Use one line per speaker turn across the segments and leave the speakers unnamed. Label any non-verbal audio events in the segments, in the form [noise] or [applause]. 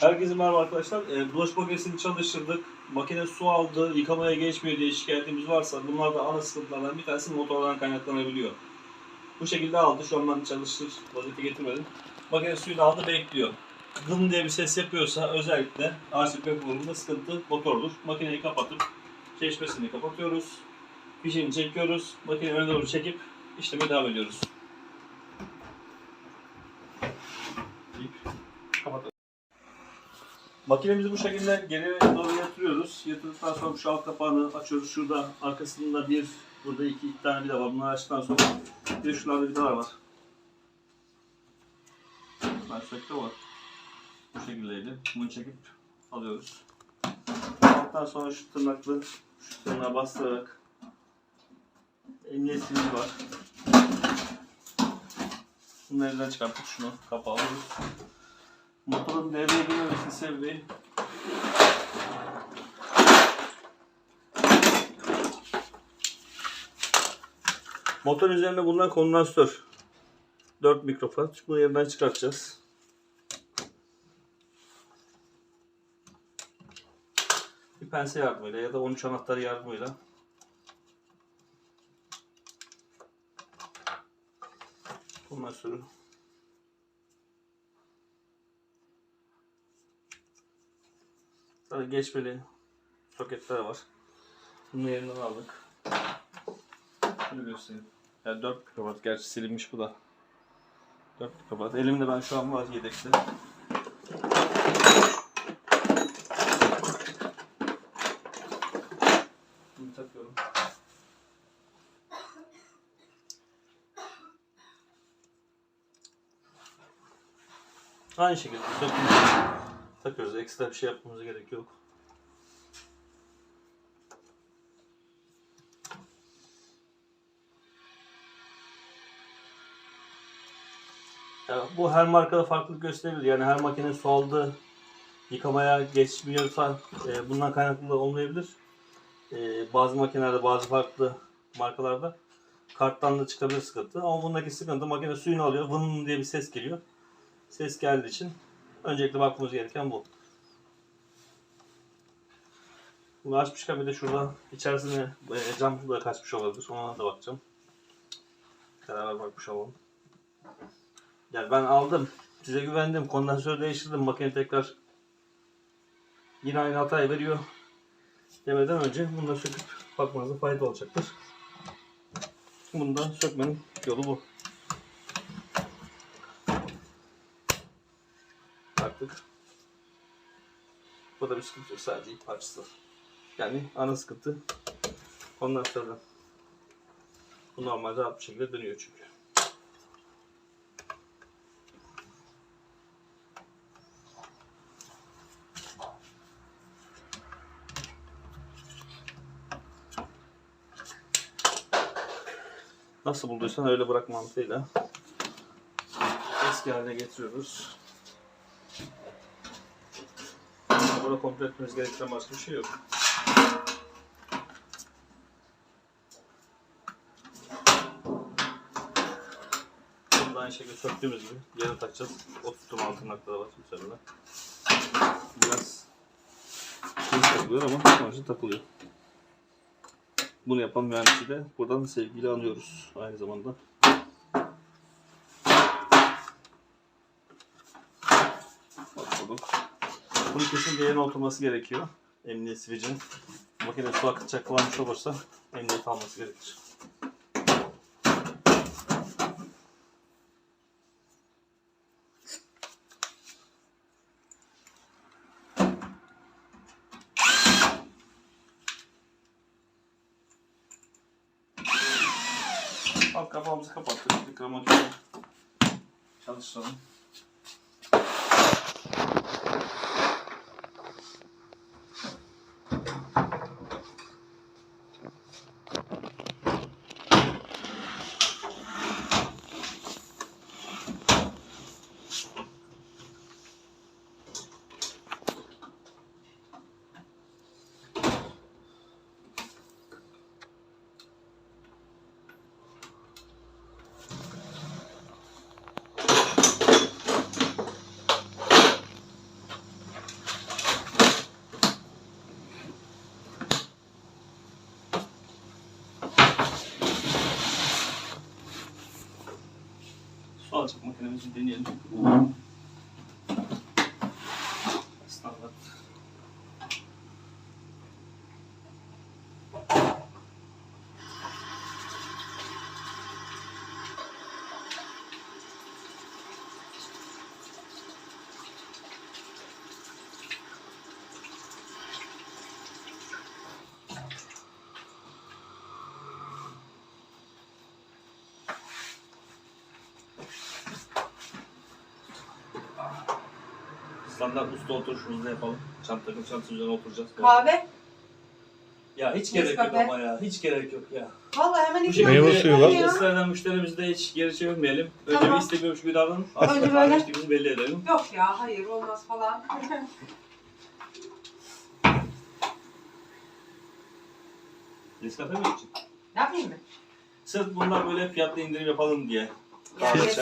Herkese merhaba arkadaşlar. E, bulaşık makinesini çalıştırdık. Makine su aldı, yıkamaya geçmiyor diye şikayetimiz varsa bunlar da ana sıkıntılardan bir tanesi motordan kaynaklanabiliyor. Bu şekilde aldı. Şu an ben çalıştır, vaziyete getirmedim. Makine suyunu aldı, bekliyor. Gım diye bir ses yapıyorsa özellikle RCP programında sıkıntı motordur. Makineyi kapatıp çeşmesini kapatıyoruz. Fişini çekiyoruz. Makineyi öne doğru çekip işleme devam ediyoruz. Makinemizi bu şekilde geriye doğru yatırıyoruz. Yatırdıktan sonra şu alt kapağını açıyoruz. Şurada arkasında bir, burada iki, iki tane vida var. Bunları açtıktan sonra bir de şuralarda vidalar var. Lastikte var. Bu şekildeydi. Bunu çekip alıyoruz. Ondan sonra şu tırnaklı, şu tırnağa bastırarak emniyet silici var. Bunu elden çıkartıp şunu kapağı alıyoruz. Motorun devreye girmemesinin sebebi Motor üzerinde bulunan kondansatör 4 mikrofarad. Bunu yerden çıkartacağız. Bir pense yardımıyla ya da 13 anahtarı yardımıyla kondansatörü Tabii geçmeli soketler var. Bunu yerinden aldık. Şunu göstereyim. Yani 4 mikrowatt. Gerçi silinmiş bu da. 4 mikrowatt. Elimde ben şu an var yedekte. Bunu takıyorum. Aynı şekilde takıyoruz. Ekstra bir şey yapmamıza gerek yok. Ya bu her markada farklılık gösterebilir. Yani her makine su aldı, yıkamaya geçmiyorsa e, bundan kaynaklı olmayabilir. E, bazı makinelerde, bazı farklı markalarda karttan da çıkabilir sıkıntı. Ama bundaki sıkıntı makine suyunu alıyor, vın diye bir ses geliyor. Ses geldiği için öncelikle bakmamız gereken bu. Bunu açmışken bir de şurada içerisine e, cam da kaçmış olabilir. Ona da bakacağım. Beraber bakmış olalım. Yani ben aldım. Size güvendim. Kondansatörü değiştirdim. Makine tekrar yine aynı hatayı veriyor. Demeden önce bunları söküp bakmanıza fayda olacaktır. Bunu da sökmenin yolu bu. Baktık. Bu da bir sıkıntı yok. Sadece ip parçası. Yani ana sıkıntı kondansatörden. Bu normalde rahat bir şekilde dönüyor çünkü. Nasıl bulduysan öyle bırak mantığıyla eski haline getiriyoruz. Burada komple etmemiz gereken başka bir şey yok. Bunu da aynı şekilde söktüğümüz gibi yerine takacağız. O tutum altın noktaları var üzerinde. Biraz iyi takılıyor ama sonuçta takılıyor. Bunu yapan mühendisi de buradan sevgiyle anıyoruz aynı zamanda. Bakalım. Bunun kesin yerine oturması gerekiyor. Emniyet switch'in. Makine su akıtacak kullanmış olursa emniyet alması gerekir. Alt kapağımızı kapattık. Tekrar makineyi çalıştıralım. Balçık makinemizi deneyelim. Standart. Standart usta oturuşumuzu yapalım. Çant takım çantası üzerine oturacağız.
Kahve.
Ya hiç gerek yok
Nescafe.
ama ya. Hiç gerek yok ya.
Vallahi hemen
Bu
iki
şekilde
Meyve suyu var.
Ya.
ısrar eden müşterimizi de hiç geri çevirmeyelim. Önce
Tamam.
bir istemiyormuş gibi davranıp
Önce
aslında
böyle.
kardeşliğimizi belli edelim.
Yok ya hayır olmaz falan. [laughs]
Nescafe mi için?
ne yapayım mı?
Sırf bunlar böyle fiyatlı indirim yapalım diye.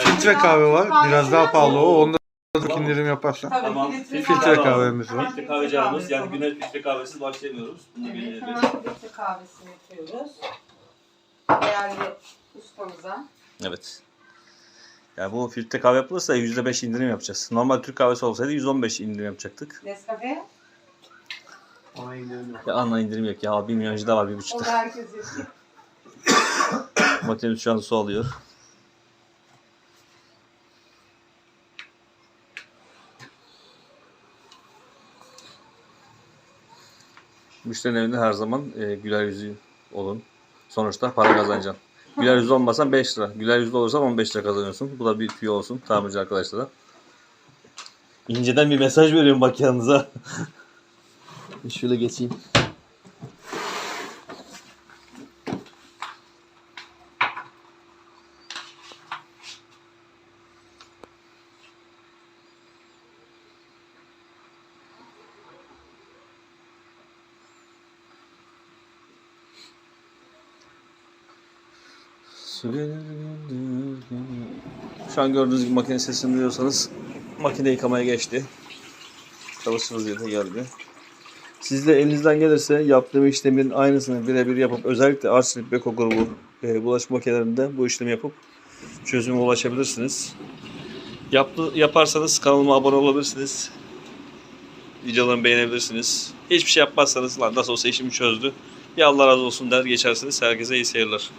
Filtre
kahve var. Biraz daha pahalı o. Onda da indirim yaparsan.
Tabii
Tamam.
filtre,
Filtre
kahve.
kahvemiz var.
Filtre kahveci aramız.
kahve,
Yani güne filtre kahvesiz başlayamıyoruz. Bunu
Evet
belirleyelim.
hemen filtre kahvesini yapıyoruz. Değerli ustamıza.
Evet. Yani bu filtre kahve yapılırsa %5 indirim yapacağız. Normal Türk kahvesi olsaydı 115 indirim yapacaktık.
Nescafe.
Ya anla indirim yok ya. 1 milyoncu da var bir
O
buçukta.
da herkes yapıyor.
Makinemiz şu an su alıyor. Müşterinin evinde her zaman e, güler yüzlü olun. Sonuçta para kazanacaksın. Güler yüzlü olmasan 5 lira. Güler yüzlü olursan 15 lira kazanıyorsun. Bu da bir tüyo olsun tamirci arkadaşlara. İnceden bir mesaj veriyorum bak yanınıza. Şöyle geçeyim. Şu an gördüğünüz gibi makine sesini duyuyorsanız makine yıkamaya geçti. Çalışır vaziyete geldi. Siz de elinizden gelirse yaptığım işlemin aynısını birebir yapıp özellikle Arçelik Beko grubu e, bulaşık makinelerinde bu işlemi yapıp çözüme ulaşabilirsiniz. Yaptı, yaparsanız kanalıma abone olabilirsiniz. Videolarımı beğenebilirsiniz. Hiçbir şey yapmazsanız lan nasıl olsa işimi çözdü. Ya Allah razı olsun der geçersiniz. Herkese iyi seyirler.